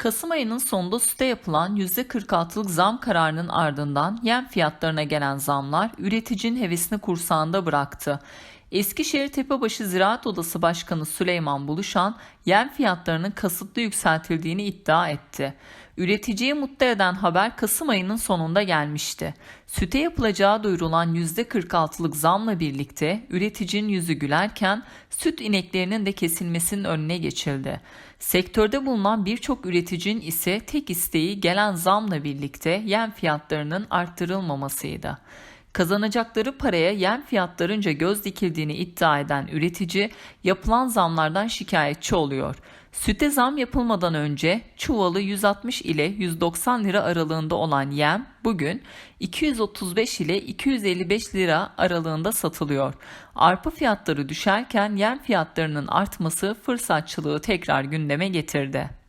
Kasım ayının sonunda süte yapılan %46'lık zam kararının ardından yem fiyatlarına gelen zamlar üreticinin hevesini kursağında bıraktı. Eskişehir Tepebaşı Ziraat Odası Başkanı Süleyman Buluşan yem fiyatlarının kasıtlı yükseltildiğini iddia etti. Üreticiyi mutlu eden haber Kasım ayının sonunda gelmişti. Süte yapılacağı duyurulan %46'lık zamla birlikte üreticinin yüzü gülerken süt ineklerinin de kesilmesinin önüne geçildi. Sektörde bulunan birçok üreticinin ise tek isteği gelen zamla birlikte yem fiyatlarının arttırılmamasıydı. Kazanacakları paraya yem fiyatlarınca göz dikildiğini iddia eden üretici yapılan zamlardan şikayetçi oluyor. Süte zam yapılmadan önce çuvalı 160 ile 190 lira aralığında olan yem bugün 235 ile 255 lira aralığında satılıyor. Arpa fiyatları düşerken yem fiyatlarının artması fırsatçılığı tekrar gündeme getirdi.